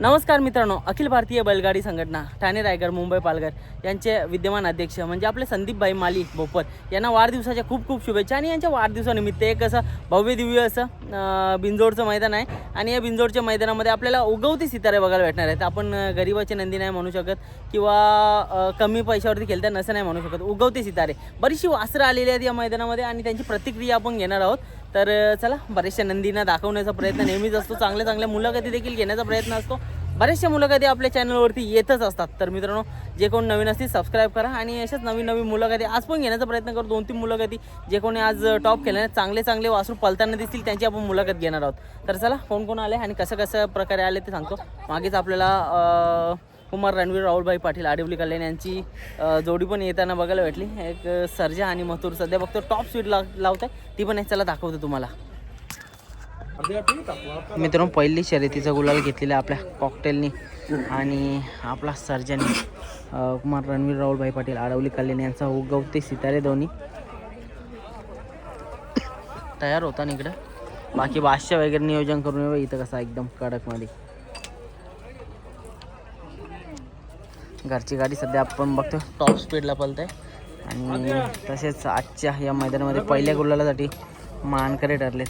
नमस्कार मित्रांनो अखिल भारतीय बैलगाडी संघटना ठाणे रायगड मुंबई पालघर यांचे विद्यमान अध्यक्ष म्हणजे आपले संदीपभाई माली भोपत यांना वाढदिवसाच्या खूप खूप शुभेच्छा आणि यांच्या वाढदिवसानिमित्त एक असं भव्य दिव्य असं बिंजोडचं मैदान आहे. आणि या बिंजोडच्या मैदानामध्ये आपल्याला उगवते सितारे बघायला भेटणार आहेत. आपण अं, गरिबाचे नंदी नाही म्हणू शकत किंवा कमी पैशावरती खेळतात नसं नाही म्हणू शकत. उगवते सितारे. बरीचशी वासरं आलेली आहेत या मैदानामध्ये आणि त्यांची प्रतिक्रिया आपण घेणार आहोत. तर चला बऱ्याचशा नंदींना दाखवण्याचा प्रयत्न नेहमीच असतो. चांगल्या चांगल्या मुलाखती देखील घेण्याचा प्रयत्न असतो. बऱ्याचशा मुलाखती आपल्या चॅनलवरती येतच असतात. तर मित्रांनो जे कोण नवीन असतील सबस्क्राईब करा आणि अशाच नवीन नवीन मुलाखती आज पण घेण्याचा प्रयत्न करू. दोन तीन मुलाखती जे कोणी आज टॉप केल्याने चांगले चांगले वासरू पलताना दिसतील त्यांची आपण मुलाखत घेणार आहोत. तर चला कोण कोण आले आणि कसं कसं प्रकारे आले ते सांगतो. मागेच आपल्याला कुमार रणवीर राहुलभाई पाटील आडिवली कल्याण यांची जोडी पण येताना बघायला भेटली. एक सर्जा आणि मथुर सध्या बघतो टॉप स्पीड लाव लावत आहे ती पण एक चला दाखवतो तुम्हाला. मित्रांनो पहिली शर्यतीचा गुलाल घेतलेला आपल्या कॉकटेलनी आणि आपला सर्जनी. कुमार रणवीर राहुलभाई पाटील आडवली कल्याण यांचा उगवते सितारे दोन्ही तयार होता ना इकडं. बाकी बादशा वगैरे नियोजन करून येऊ इथं कसा एकदम कडकमध्ये. घरची गाडी सध्या आपण बघतो टॉप स्पीडला पलत आहे आणि तसेच आजच्या या मैदानामध्ये पहिल्या गुलालासाठी मानकरे ठरलेत.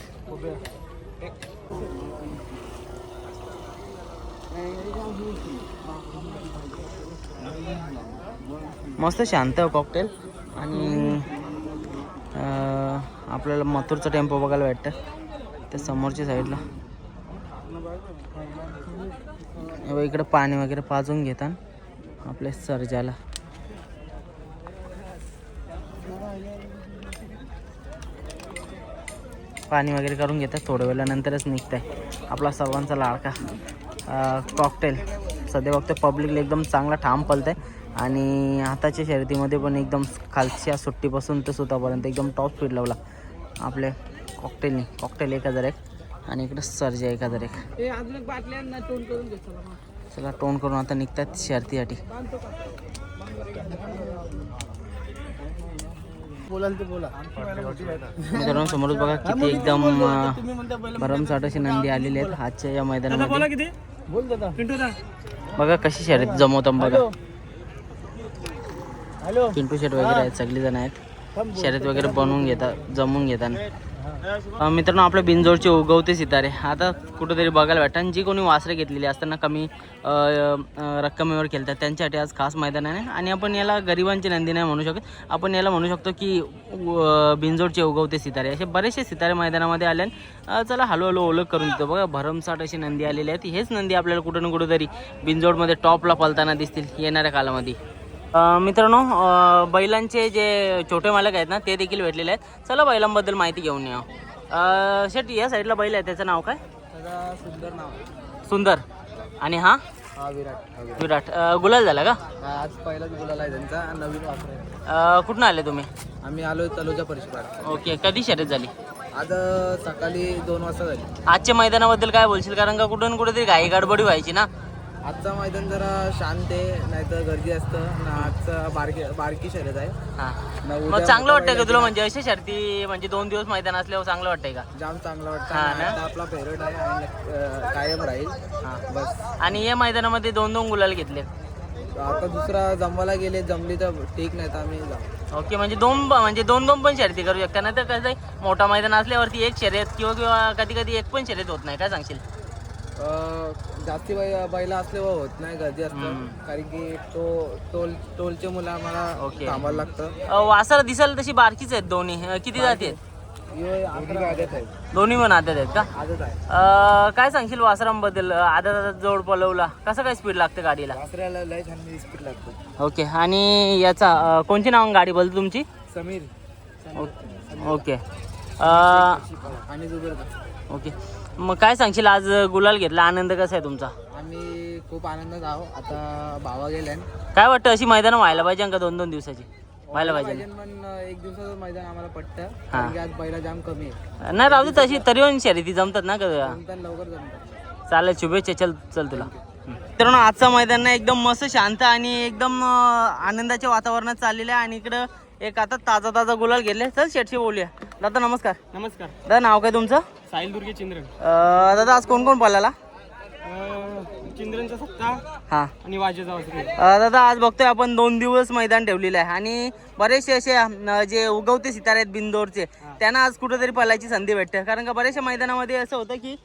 मस्त शांत कॉकटेल आणि आपल्याला मथुरचा टेम्पो बघायला भेटतं. त्या समोरच्या साईडला इकडं पाणी वगैरे पाजून घेतात आपल्या सर्जाला. पाणी वगैरे करून घेतात थोड्या वेळानंतरच निघत आहे आपला सर्वांचा लाडका कॉकटेल सध्या बघतो पब्लिकला एकदम चांगला ठाम पलत आहे आणि हाताच्या शर्यतीमध्ये पण एकदम खालच्या सुट्टीपासून ते सुतापर्यंत एकदम टॉप स्पीड लावला आपले कॉकटेलनी कॉकटेल एक हजार एक आणि इकडं सर्जा एक. हजार एक चला टोन करून आता निघतात शर्तीसाठी बोलाल ते बोला. मित्रांनो समोरच बघा किती एकदम भरमसाठ अशी नंदी आलेली आहेत आजच्या या मैदानामध्ये. किती? बोल दादा. पिंटू दा बघा कशी शर्यत जमवतात बघा. हॅलो. पिंटू शेट वगैरे आहेत सगळी जण आहेत शर्यत वगैरे बनवून घेतात जमवून घेतात मित्रांनो आपल्या बिंजोडचे उगवते सितारे. आता कुठेतरी बघायला भेटतात आणि जी कोणी वासरे घेतलेली असताना कमी रक्कमेवर खेळतात. त्यांच्यासाठी आज खास मैदान आहे. आणि आपण याला गरिबांची नंदी नाही म्हणू शकत. आपण याला म्हणू शकतो की बिनजोडचे बिंजोडचे उगवते सितारे. असे बरेचसे सितारे मैदानामध्ये आले आणि, चला हळूहळू ओळख करून देतो. बघा भरमसाठ अशी नंदी आलेली आहेत. हेच नंदी आपल्याला कुठं ना कुठंतरी बिंजोडमध्ये टॉपला पलताना दिसतील येणाऱ्या कालामध्ये. मित्रांनो बैलांचे जे छोटे मालक आहेत ना ते देखील भेटलेले आहेत. चला बैलांबद्दल माहिती घेऊन या शेट या साईडला बैल आहे त्याचं नाव काय? सुंदर नाव सुंदर. आणि हा? हा विराट. विराट. गुलाल झाला का? आज पहिलाच बोलायला आहे त्यांचा. नवीन कुठून आले तुम्ही? आम्ही आलो तलोजा परिसरात. ओके कधी शर्यत झाली? आज सकाळी दोन वाजता झाली. आजच्या मैदानाबद्दल काय बोलशील? कारण का कुठून कुठेतरी घाई गडबडी व्हायची ना. आजचा मैदान जरा शांत आहे नाहीतर गर्दी असतं. ना आजचा बारकी बारकी शर्यत आहे. हा. ना मग उद्या चांगलं वाटतंय का तुला? म्हणजे अशी शर्ती म्हणजे दोन दिवस मैदान असल्यावर चांगलं वाटतंय का? जाम चांगलं वाटतं. हा ना? आपला फेवरेट आहे आणि अं, कायम राहील. हा. बस. आणि या मैदानामध्ये दोन दोन गुलाल घेतले आता दुसरा जमवायला गेले जमली तर ठीक नाही तर आम्ही जाऊ. ओके म्हणजे दोन म्हणजे दोन दोन पण शर्यती करू शकता. नाही तर कसं आहे मोठा मैदान असल्यावरती एक शर्यत किंवा किंवा कधी कधी एक पण शर्यत होत नाही. काय सांगशील? अं, जास्ती बै बैला असल्यावर होत नाही गर्दी असतं. कारण की तो टोल टोलचे मुलं आम्हाला ओके. थांबायला लागतं. अं, वासर दिसायला तशी बारकीच आहेत दोन्ही. अं, किती जाती आहेत? यो अकरा आदत आहे दोन्ही पण आदत आहेत का? आदत आहे. अं, काय सांगशील वासरांबद्दल? आदत आदत जोड पलवला. कसं काय स्पीड लागते गाडीला? वासऱ्याला लय छान स्पीड लागतो. ओके. आणि याचा अं, कोणती नाव गाडी बोलतो तुमची? समीर. ओके. अं, आणि जुबेर ओके. मग काय सांगशील आज गुलाल घेतला आनंद कसा आहे तुमचा? आम्ही खूप आनंदात आहोत आता भावा गेल्या काय वाटतं अशी मैदानं व्हायला पाहिजे का दोन दोन दिवसाची? व्हायला पाहिजे? पण एक दिवसाचं मैदान आम्हाला पटतं. हा. कारण की आज बैला जाम कमी आहे. नाही राहू दे तशी तरी पण शर्यती जमतात ना का? नंतर लवकर जमतात. चालेल शुभेच्छा चल चल तुला. मित्रांनो आजचा मैदान ना एकदम मस्त शांत आणि एकदम अं, आनंदाच्या वातावरणात चाललेलं आहे आणि इकडं एक आता ताजा ताजा गुलाल घेतले चल शेटशी बोलूया. दादा नमस्कार. नमस्कार. दादा नाव काय तुमचं? साहिल दुर्गे चिंद्र अं, दादा आज कोण कोण पळाला चिंद्रनचा सत्ता हा. आणि वाजेचा अ, दादा आज बघतोय आपण दोन दिवस मैदान ठेवलेलं आहे. आणि बरेचसे असे अ, जे उगवते सितारे आहेत बिंदोरचे त्यांना आज कुठेतरी पळायची संधी भेटते. कारण का बऱ्याचशा मैदानामध्ये असं होतं की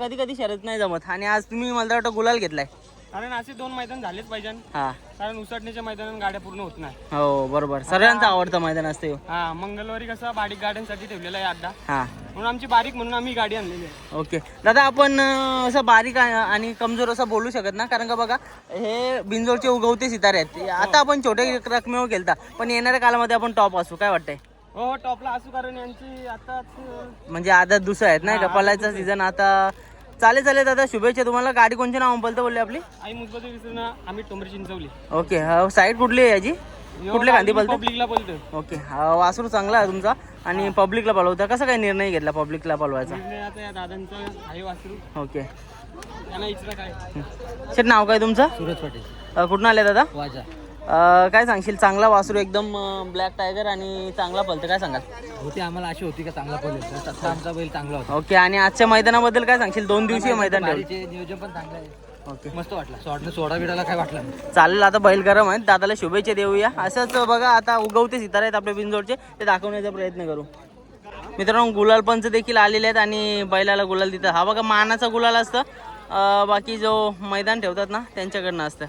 कधी कधी शरद नाही जमत. आणि आज तुम्ही मला तर वाटतं गुलाल घेतलाय. कारण असे दोन मैदान झालेच पाहिजे. हा. कारण उसाटणीच्या मैदानात गाड्या पूर्ण होत नाही. हो बरोबर. सगळ्यांचं आवडतं मैदान असते हा. मंगळवारी कसं बारीक गाड्यांसाठी ठेवलेला आहे अड्डा हा. म्हणून आमची बारीक म्हणून आम्ही गाडी आणलेली आहे. ओके. दादा आपण अं, असं बारीक आ- आणि कमजोर असं बोलू शकत ना? कारण का बघा हे बिंजोरचे उगवते सितारे आहेत. आता आपण छोटे रकमेवर खेळता पण येणाऱ्या काळामध्ये आपण टॉप असू. काय वाटतंय? हो हो टॉपला असू कारण यांची आताच म्हणजे आदत दुसरं आहेत नाही का पलायचा सीझन आता चालेल चालेल दादा शुभेच्छा तुम्हाला. गाडी कोणच्या नाव बोलतो बोलले आपली? आई मुजबती विसरून आम्ही टोंबरी चिंचवली. ओके साईड कुठली आहे याची? कुठल्या खांदी बोलतो? पब्लिकला बोलतो ओके हा वासरू चांगला आहे तुमचा. आणि पब्लिकला पळवता कसा काय निर्णय घेतला पब्लिकला पळवायचा दादांचं आहे वासरू. ओके. त्यांना इच्छा काय? शेट नाव काय तुमचं? सूरज पाटील. कुठून आले दादा? वाजा. काय सांगशील? चांगला वासरू एकदम ब्लॅक टायगर आणि चांगला पलतं काय सांगाल? होती आम्हाला अशी होती का चांगला तसा आमचा बैल चांगला होता. ओके आणि आजच्या मैदानाबद्दल काय सांगशील? दोन दिवसीय मैदान ठेवलं. नियोजन पण चांगलं आहे. ओके. मस्त वाटला. सोडणं सोडा बिडाला काय वाटलं नाही. चालेल आता बैल गरम आहेत. दादाला शुभेच्छा देऊया. असंच बघा आता उगवते सितारे आहेत आपल्या बिंजोडचे ते दाखवण्याचा प्रयत्न करू. मित्रांनो गुलाल पंच देखील आलेले आहेत आणि बैलाला गुलाल देतात. हा बघा मानाचा गुलाल असतं. अं, बाकी जो मैदान ठेवतात ना त्यांच्याकडनं असतं.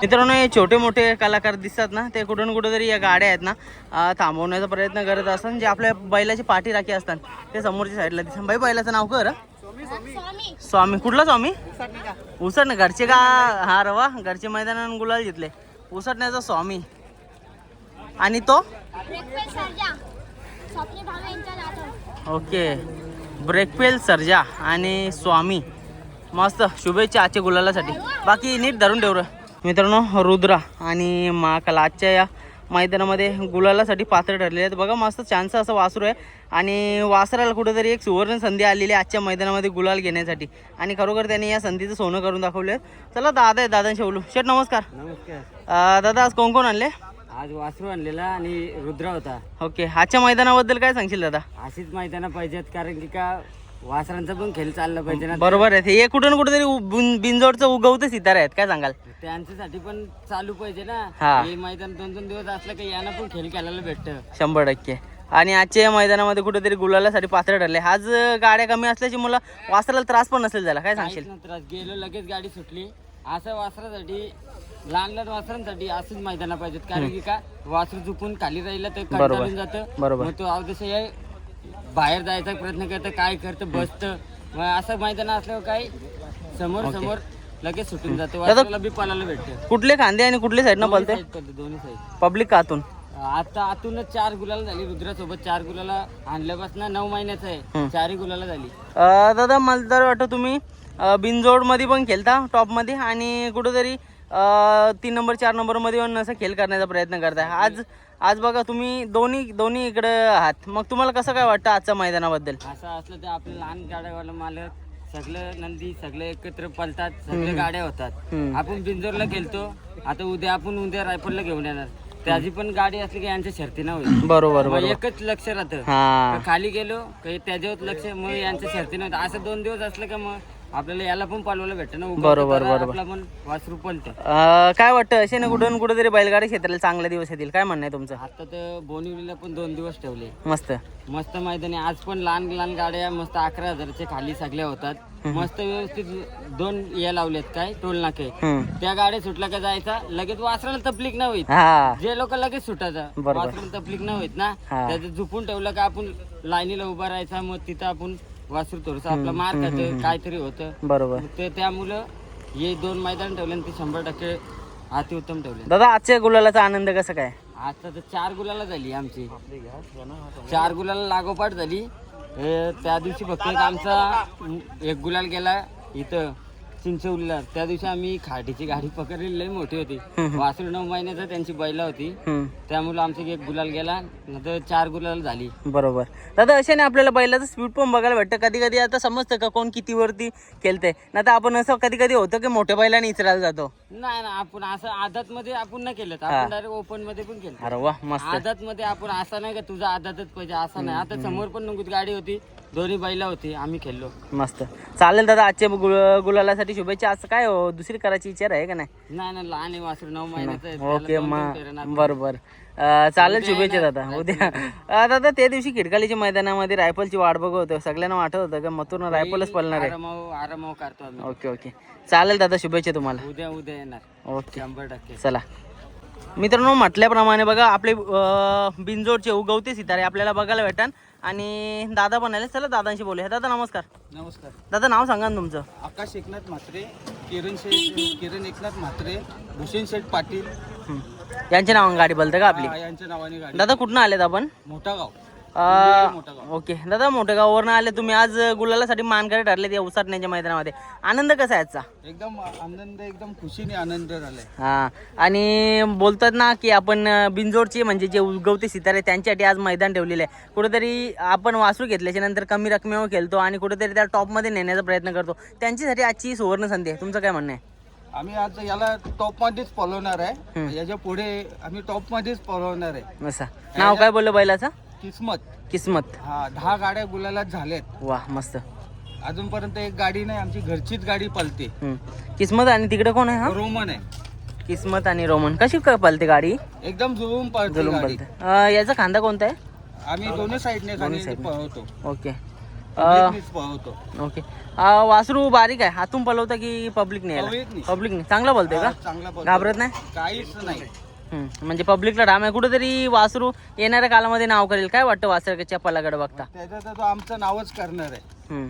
मित्रांनो हे छोटे मोठे कलाकार दिसतात ना ते कुठून कुठं तरी या गाड्या आहेत ना थांबवण्याचा प्रयत्न करत असतात. जे आपल्या बैलाची पाठी राखी असतात ते समोरच्या साईडला दिसतात. बाई बैलाचं नाव कर स्वामी. कुठला स्वामी? उसट ना घरचे का? हा रवा. घरचे मैदानात गुलाल घेतले उसटण्याचा स्वामी. आणि तो? ओके. ब्रेकफेल सर्जा आणि स्वामी. मस्त. शुभेच्छा आजच्या गुलालासाठी. बाकी नीट धरून ठेव रे. मित्रांनो रुद्रा आणि महाकाल आजच्या या मैदानामध्ये गुलालासाठी पात्र ठरलेले आहेत. बघा मस्त छानसं असं वासरू आहे. आणि वासराला कुठेतरी एक सुवर्ण संधी आलेली आहे आजच्या मैदानामध्ये गुलाल घेण्यासाठी. आणि खरोखर त्यांनी या संधीचं सोनं करून दाखवले चला दादा आहे दादा शेवलू शेठ नमस्कार. नमस्कार. दादा आज कोण कोण आणले? आज वासरू आणलेला आणि रुद्रा होता. ओके. आजच्या मैदानाबद्दल काय सांगशील दादा? अशीच मैदानं पाहिजेत कारण की का वासरांचा पण खेळ चालला पाहिजे ना. बरोबर आहे. हे कुठून कुठेतरी बिनजोडचं उगवते सितारे आहेत. काय सांगाल? त्यांच्यासाठी पण चालू पाहिजे ना. हा. हे मैदान दोन दोन दिवस असलं की यांना पण खेळ खेळायला भेटतं. शंभर टक्के. आणि आजच्या या मैदानामध्ये कुठेतरी गुलालासाठी पात्र ठरले. आज अं, गाड्या कमी असल्याची मुलं वासराला त्रास पण नसेल झाला. काय सांगशील? काहीच नाही त्रास. गेलो लगेच गाडी सुटली. असं वासरासाठी लहान लहान वासरांसाठी असंच मैदाना पाहिजेत. कारण की का? वासरू चुकून खाली राहिलं तर कंटाळून जातं. बरोबर. मग तो अवदस बाहेर जायचा प्रयत्न करतं काय करतं बसतं. मग असं मैदान असल्यावर काय समोर समोर लगेच सुटून जातं. वासराला बी भेटतं. कुठले खांदे आणि कुठले साईडनं पलते साईड पडतं दोन्ही साईड पब्लिक कातून आता आतूनच चार गुलाला झाली रुद्रासोबत. चार गुलाला आणल्यापासून नऊ महिन्याचं आहे. चारही गुलाला झाली. अं, दादा मला तर वाटतं तुम्ही अं, बिनजोडमध्ये पण खेळता टॉपमध्ये. आणि कुठेतरी तीन नंबर चार नंबरमध्ये पण असं खेळ करण्याचा प्रयत्न करताय. आज आज बघा तुम्ही दोन्ही दोन्ही इकडं आहात. मग तुम्हाला कसं काय वाटतं आजच्या मैदानाबद्दल? असं असलं तर आपलं लहान गाड्यावाला मालक सगळं नंदी सगळे एकत्र पलतात सगळे गाड्या होतात. आपण बिंजोरला गेलतो आता उद्या आपण उद्या रायपूरला घेऊन येणार. त्याची पण गाडी असली की यांच्या शर्तीनं होईल. बरोबर मग एकच लक्ष राहतं. खाली गेलो काही त्याच्यावर लक्ष मग यांच्या शर्तीनं होतं असं दोन दिवस असलं का मग आपल्याला याला पण पालवायला भेटतं ना बरोबर, बरोबर. आपला पण वासरू पलतं. अं, काय वाटतं असे ना कुठून कुठेतरी बैलगाडी क्षेत्राला चांगले दिवस येतील? काय म्हणणं आहे तुमचं? आता तर बोनिवलीला पण दोन दिवस ठेवले. मस्त. मस्त मैदानी. आज पण लहान लहान गाड्या मस्त अकरा हजारच्या खाली सगळ्या होतात. मस्त व्यवस्थित दोन या लावलेत काय टोल नाके. हम्म. त्या गाड्या सुटल्या का जायचा लगेच वासराला तपलीक नाही होईत. हा. जे लोक लगेच सुटायचा बरोबर. वासराला तपलीक नाही होईत ना हा. त्याचं झुपून ठेवलं का आपण लाईनीला उभा राहायचा मग तिथं आपण वासरू थोडस आपला मार खातं काहीतरी होतं. बरोबर. ते त्यामुळं हे दोन मैदान ठेवले आणि ते शंभर टक्के अतिउत्तम ठेवले. दादा आजच्या गुलालाचा आनंद कसं काय? आता तर चार गुलाला झाली आमची. चार गुलाला लागोपाठ झाली. हे त्या दिवशी फक्त एक आमचा एक गुलाल गेला इथं. चिंचवलीला. त्या दिवशी आम्ही खाटीची गाडी पकडलेली लई मोठी होती. वासरू नऊ महिन्याचा त्यांची बैला होती. त्यामुळे आमचा एक गुलाल गेला नंतर चार गुलाल झाली. बरोबर. दादा अशा नाही आपल्याला बैलाचं स्पीड पण बघायला भेटतं. कधी कधी आता समजतं का कोण किती वरती खेळतंय? ना तर आपण असं कधी कधी होतं की मोठ्या बैलाने इचरायला जातो? नाही ना आपण असं आदात मध्ये आपण नाही केलं आपण डायरेक्ट ओपनमध्ये पण केलं अरे वा मस्त. आदात मध्ये आपण असा नाही का तुझा आदातच पाहिजे असा नाही. आता समोर पण नंगूत गाडी होती. दोन्ही बैला होते आम्ही खेळलो. मस्त. चालेल दादा आजच्या गुल गुलालासाठी शुभेच्छा. असं काय हो दुसरी करायची विचार आहे का नाही? नाही ना लहान आहे वासरू नऊ महिन्याचं आहे. त्याला ओके दोन- दोन मग बरोबर. अं, चालेल शुभेच्छा दादा उद्या. अं, दादा त्या दिवशी खिडकालीच्या मैदानामध्ये रायफलची वाट बघत होतं. सगळ्यांना वाटत होतं का मथुरनं रायफलच पळणार आहे? आरामाव आरामाव करतो आम्ही. Okay okay. चालेल दादा शुभेच्छा तुम्हाला. उद्या उद्या येणार. ओके. शंभर टक्के. चला. मित्रांनो म्हटल्याप्रमाणे बघा आपले अं, बिनजोडचे उगवते सितारे आपल्याला बघायला भेटन. आणि दादा पण आले चला दादांशी बोलूया. दादा नमस्कार. नमस्कार. दादा नाव सांगा ना तुमचं. आकाश एकनाथ म्हात्रे किरण शेठ किरण एकनाथ म्हात्रे भूषण शेठ पाटील. यांच्या नावानं गाडी बोलतं का आपली? हा, यांच्या नावाने गाडी. दादा कुठनं आलेत आपण? मोठा गाव ओके. दादा मोठ्या गावावरनं आले तुम्ही. आज गुलालासाठी मानकरी ठरले त्या उसाटण्याच्या मैदानामध्ये. आनंद कसा आहे आजचा? एकदम आनंद एकदम खुशीने आनंद झालाय. हा. आणि बोलतात ना की आपण अं, बिनजोडचे म्हणजे जे उगवते सितारे त्यांच्यासाठी आज मैदान ठेवलेलं आहे. कुठेतरी आपण वासरू घेतल्याच्या नंतर कमी रकमेवर खेळतो आणि कुठेतरी त्या टॉपमध्ये नेण्याचा प्रयत्न करतो. त्यांच्यासाठी आजची सुवर्ण संधी आहे. तुमचं काय म्हणणं आहे? आम्ही आज याला टॉप मध्येच पळवणार आहे. याच्यापुढे आम्ही टॉप मध्येच पळवणार आहे. नाव काय बोललं बैलाचं? किस्मत. किस्मत. हा दहा गाड्या गुलालात झाल्यात. वा मस्त. अजूनपर्यंत एक गाडी नाही आमची घरचीच गाडी पळते हं. किस्मत आणि तिकडे कोण आहे हा? रोमन आहे. किस्मत आणि रोमन. कशी पळते गाडी? एकदम जुळून पळते जुलूम गाडी. पळते अं, याचा खांदा कोणता आहे? आम्ही दोन्ही साईडने खाली side ने. पळवतो. ओके. अं, पब्लिकनीच पळवतो. ओके. अं, वासरू बारीक आहे. हातून पलवता की पब्लिक नाही पब्लिक नाही चांगला बोलतोय का? हा, चांगला पळतो. घाबरत नाही? काहीच नाही. म्हणजे पब्लिकला ठाम आहे. कुठेतरी वासरू येणाऱ्या कालामध्ये नाव करेल. काय वाटतं वासरच्या पलाकडे बघता? तो आमचं नावच करणार आहे. हं.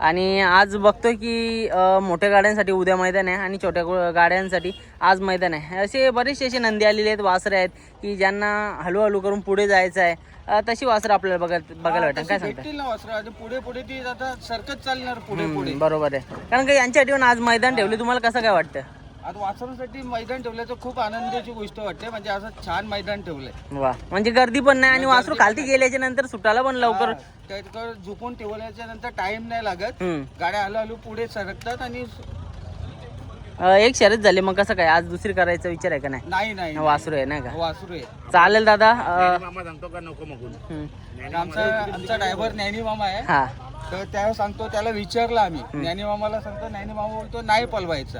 आणि आज बघतोय की अं, मोठ्या गाड्यांसाठी उद्या मैदान आहे आणि छोट्या गो- गाड्यांसाठी आज मैदान आहे. असे बरेचसे असे नंदी आलेले आहेत वासरे आहेत की ज्यांना हळूहळू करून पुढे जायचं आहे. अं, तशी वासरं आपल्याला बघायला बघायला भेटेल. काय सांगता भेटतील ना वासरं. आणि पुढे पुढे ती आता सरकत चालणार पुढे पुढे. बरोबर आहे. कारण का यांच्यासाठी पण आज मैदान ठेवले. तुम्हाला कसं काय वाटतं? आता वासरासाठी मैदान ठेवल्याचं खूप आनंदाची गोष्ट वाटते. म्हणजे असं छान मैदान ठेवलंय. वा. म्हणजे गर्दी पण नाही आणि वासरू खालती गेल्याच्यानंतर सुटायला पण लवकर त्याच्यावर झोपून ठेवल्याच्या नंतर टाइम नाही लागत. हं. गाड्या हळूहळू पुढे सरकतात आणि अं, एक शर्यत झाली मग कसं काय? आज दुसरी करायचा विचार आहे का नाही? नाही नाही वासरू आहे नाही का? वासरू आहे. चालेल दादा अं, हं. आमचा आमचा ड्रायव्हर ज्ञानी मामा आहे. हा. तर त्याला सांगतो त्याला विचारलं आम्ही. ज्ञानी मामाला सांगतो ज्ञानी मामा बोलतो नाही पलवायचं.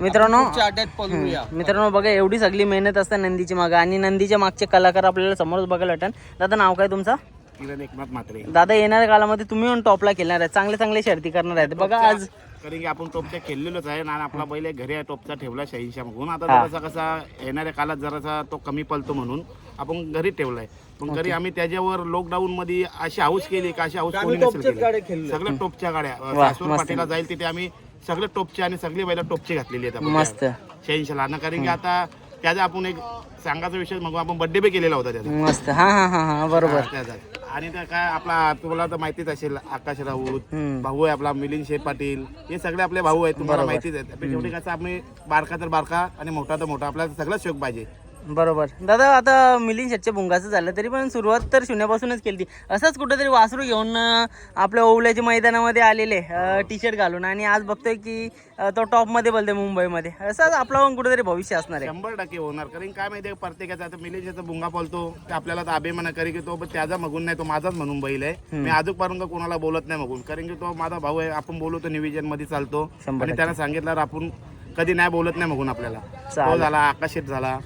मित्रांनो अड्ड्यात मित्रांनो बघा एवढी सगळी मेहनत असते नंदीची मागं. आणि नंदीच्या मागचे कलाकार आपल्याला समोरच बघायला भेटन दादा नाव काय तुमचं? किरण एकनाथ म्हात्रे. दादा येणाऱ्या काळामध्ये तुम्ही पण टॉपला खेळणार आहे चांगले चांगले शर्ती करणार आहेत. बघा आज कारण की आपण टोपच्या खेळलेलोच आहे आणि आपला बैल घरी आहे टोपचा ठेवला शहींशा म्हणून आता हा. जरासा कसा येणाऱ्या काळात जरासा तो कमी पलतो म्हणून आपण घरी ठेवलाय. पण घरी आम्ही त्याच्यावर लॉकडाऊन मध्ये अशी हाऊस केली का अशी हाऊस कोणी नसेल टॉपच्याच केली. सगळ्या टोपच्या गाड्या. सासवड. पाटीला जाईल तिथे आम्ही सगळे टोपचे आणि सगळी बैल टोपची घातलेली आहेत आपण. मस्त. शहींशाला आणि कारण की आता त्याचा आपण एक सांगायचा विषय मग आपण बर्थडे बी केलेला होता त्याचा. मस्त. हा हा हा हा बरोबर. त्याचा. आणि त्या काय आपला तुम्हाला तर माहितीच असेल आकाश राऊत हम्म. भाऊ आहे आपला मिलिंद शेठ पाटील हे सगळे आपले भाऊ आहेत तुम्हाला माहितीच आहे. शेवटी कसं आम्ही बारका तर बारका आणि मोठा तर मोठा. आपल्याला सगळं शोक पाहिजे. बरोबर. दादा आता मिलिंद शेटच्या भुंगाचं झालं तरी पण सुरुवात तर शून्यापासूनच केली असंच कुठेतरी वासरू घेऊन आपल्या ओवल्याच्या मैदानामध्ये आलेले टी शर्ट घालून आणि आज बघतोय की तो टॉपमध्ये बोलतोय मुंबईमध्ये. असंच आपलं कुठेतरी भविष्य असणार आहे. शंभर टक्के होणार. कारण काय माहितीये प्रत्येकाचा आता मिलिंदचा भुंगा पळतो ते आपल्याला तर अभिमान कारण की तो त्याचा मगून नाही तो माझाच म्हणून बैल आहे. मी अजून पर्यंत कोणाला बोलत नाही मगून. कारण की तो माझा भाऊ आहे आपण बोलतो निविजनमध्ये चालतो आणि त्याला सांगितलं आपण कधी नाही बोलत नाही मगून आपल्याला. तो. झाला आकाश शेठ झाला.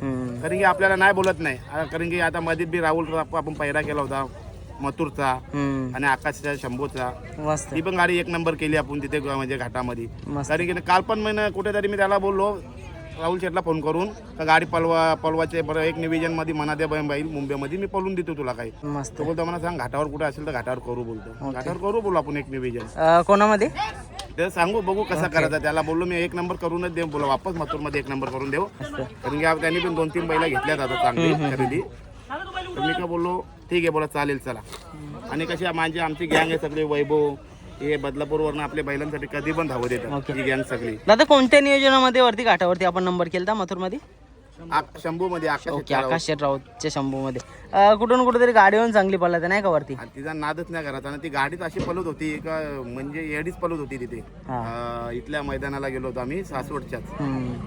कारण की आपल्याला नाही बोलत नाही. कारण की आता मध्ये बी राहुल आपण पहिरा केला होता मथुरचा आणि आकाशच्या शंभूचा. ती पण गाडी एक नंबर केली आपण तिथे म्हणजे घाटामध्ये. कारण की काल पण मी कुठेतरी मी त्याला बोललो राहुल शेठला फोन करून का गाडी पलवा पलवाचे बरं एक निविजनमध्ये म्हणा दे बैल मुंबईमध्ये मी पळून देतो तुला काही. बोलतो मला सांग घाटावर कुठे असेल तर घाटावर करू बोलतो. घाटावर करू बोलू आपण एक निविजन अं, कोणामध्ये? ते सांगू बघू कसा करायचा. त्याला बोललो मी एक नंबर करूनच देऊ बोला वापस मथुरमध्ये एक नंबर करून देऊ. कारण की आप- त्यांनी पण दोन तीन बैला घेतल्यात आता चांगली खरेदी. तर मी का बोललो ठीक आहे बोला चालेल चला. आणि कशी माझी आमची गँग आहे सगळे वैभव हे बदलापूरवरनं आपल्या बैलांसाठी कधी पण धावत येतात. ही गँग सगळी. दादा कोणत्या नियोजनामध्ये वरती घाटावरती आपण नंबर केला मथुरमध्ये? शंभू मध्ये आकाश ओके आकाश शेट राऊतच्या शंभूमध्ये. कुठून कुठेतरी गाडीवरून चांगली पळत नाही का वरती? आणि तिचा नादच नाही करत. आणि ती गाडीत अशी पलत होती का म्हणजे एडीच पलत होती तिथे. हा. अं, इथल्या मैदानाला गेलो होतो आम्ही सासवडच्याच.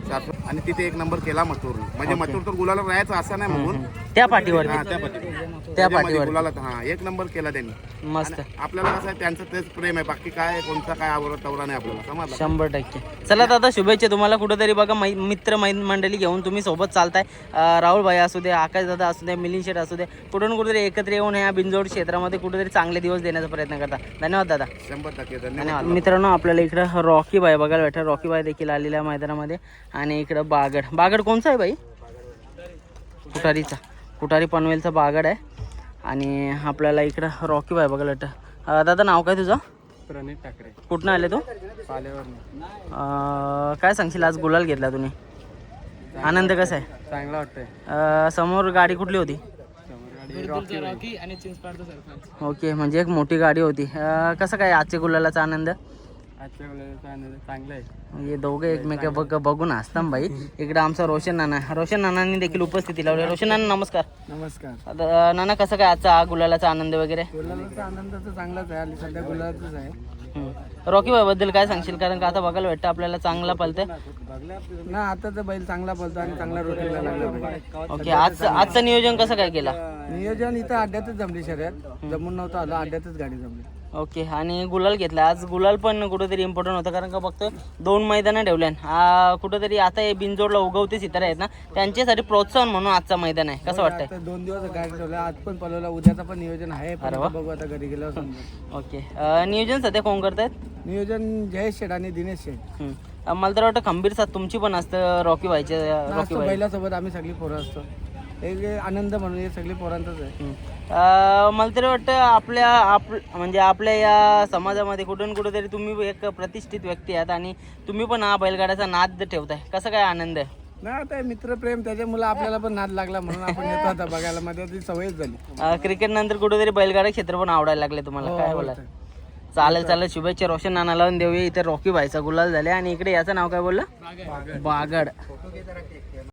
सासवड आणि तिथे एक नंबर केला मथुर. म्हणजे मथुर तर गुलाला राहायचं असं नाही म्हणून. त्या पाठीवरती हा, त्या पद्धतीने त्या पाठीवर. गुलाला हा एक नंबर केला त्यांनी. मस्त. आपल्याला कसं आहे त्यांचं तेच प्रेम आहे. बाकी काय कोणता काय आवडत तवरा नाही आपल्याला. समजलं शंभर टक्के. चला दादा शुभेच्छा तुम्हाला. कुठेतरी बघा मै मित्र मै मंडळी घेऊन तुम्ही सोबत चालताय. अं, राहुल भाई असू दे आकाश दादा असू दे मिलिंद शेठ असू दे कुठून कुठेतरी एकत्र येऊन या बिंजोड क्षेत्रामध्ये कुठेतरी चांगले दिवस देण्याचा प्रयत्न करता. धन्यवाद दादा. शंभर टक्के धन्यवाद मित्रांनो आपल्याला इकडं रॉकी बाय बघायला भेटतं रॉकी बाय देखील आलेल्या मैदानामध्ये. आणि इकडं बागड. बागड कोणचा आहे बाई कुटारीचा. कुटारी पनवेलचा बागड आहे. आणि आपल्याला इकडं रॉकी बाय बघायला भेटतं अं, दादा नाव काय तुझं? प्रणित ठाकरे. कुठनं आले तू? काय सांगशील? आज गुलाल घेतला तुम्ही. आनंद कसा आहे? चांगला वाटतंय. अं, समोर गाडी कुठली होती? रॉकी आणि चिंचपाडचा सरपंच. ओके म्हणजे एक मोठी गाडी होती. अं, कसं काय आजच्या गुलालाचा आनंद? आजच्या आनंद चांगला आहे. म्हणजे दोघे एकमेक बघ बघून असताम बाई. इकडे आमचा रोशन नाना. रोशन नानांनी देखील उपस्थिती लावली. रोशन नाना नमस्कार. नमस्कार. आता, नाना कसं काय आजचा हा गुलालाचा आनंद वगैरे? गुलाबाचा आनंद तर चांगलाच आहे. आणि सध्या गुलाबाचाच आहे. रॉकी बायबद्दल काय सांगशील? कारण का आता बघायला भेटतं आपल्याला चांगला पलतंय ना आता तर बैल चांगला बोलतो आणि चांगला रोटीला लागला ओके आज आजचं नियोजन कसं काय केला? नियोजन इथं अड्ड्यातच जमली शर्यत. जमून नव्हतं आलं अड्ड्यातच गाडी जमली. ओके आणि गुलाल घेतला. आज गुलाल पण कुठेतरी इम्पॉर्टंट होतं कारण का फक्त दोन मैदानं ठेवल्या हा कुठेतरी आता हे बिनजोडला उगवते सितारे आहेत ना त्यांच्यासाठी प्रोत्साहन म्हणून आजचा मैदान आहे. कसं वाटतंय? दोन दिवस गाडी आज पण पळवला उद्याचं पण नियोजन आहे बघू आता घरी समजेल ओके नियोजन सध्या कोण करतायत नियोजन जयेश शेठ आणि दिनेश शेठ. मला तर वाटतं खंबीर साथ तुमची पण असतं रॉकी व्हायचे रॉकी असतो बैलासोबत आम्ही सगळी पोरं असतो. एक आनंद म्हणून हे सगळी पोरांचाच आहे. अं, मला तरी वाटतं आपल्या आप म्हणजे आपल्या या समाजामध्ये कुठून कुठेतरी तुम्ही एक प्रतिष्ठित व्यक्ती आहात आणि तुम्ही पण हा बैलगाड्याचा नाद ठेवताय. कसं काय आनंद आहे? ना आता मित्रप्रेम त्याच्यामुळे आपल्याला पण नाद लागला म्हणून आपण येतो आता बघायला. मध्ये ती सवयच झाली. क्रिकेट नंतर कुठेतरी बैलगाडा क्षेत्र पण आवडायला लागले तुम्हाला. काय बोला चालेल चालेल. शुभेच्छा रोशन नाना लावून देऊया. इथे रॉकी भाईचा गुलाल झाले. आणि इकडे याचं नाव काय बोललं? बागड.